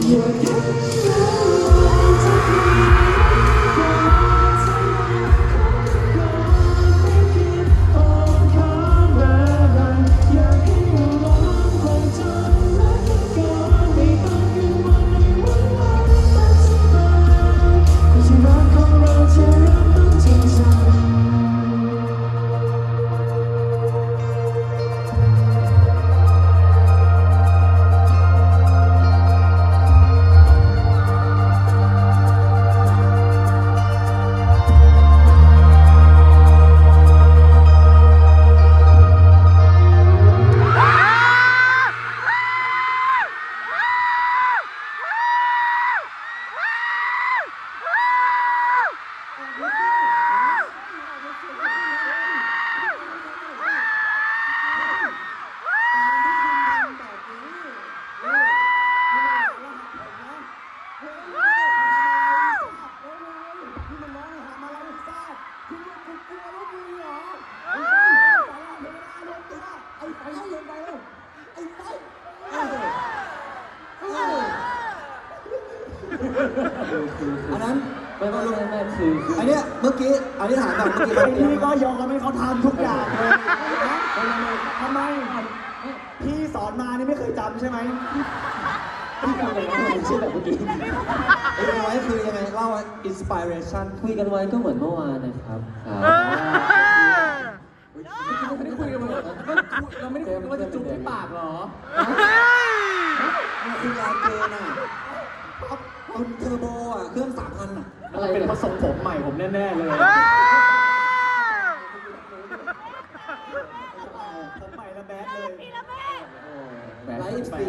You're อันนั้นไม่ไม่ไม่ไม่คือคืออันเนี้ยเมื่อกี้อันนี้ถามก่อนเมื่อกี้ไอ้เขานี่ก็ยอมให้เขาทำทุกอย่างเลยนะทำไม พี่สอนมานี่ไม่เคยจำใช่ไหมที่คุยกันไว้ใช่แบบเมื่อกี้ เอ้ยไว้คือยังไงเล่าอินสปิเรชัน คุยกันไว้ก็เหมือนเมื่อวานนะครับครับ เราไม่ได้คุยกันว่าเราไม่ได้คุยกันว่าจะจุ๊บที่ปากเหรอ มันคือยาเกนอะเอาเทอร์โบอะ เครื่องสามพัน อะอะไรเป็นเนี่ยผสมผมใหม่ผมแน่ๆเลยผมใหม่และแบดเลยแบบไลฟ์ฟรี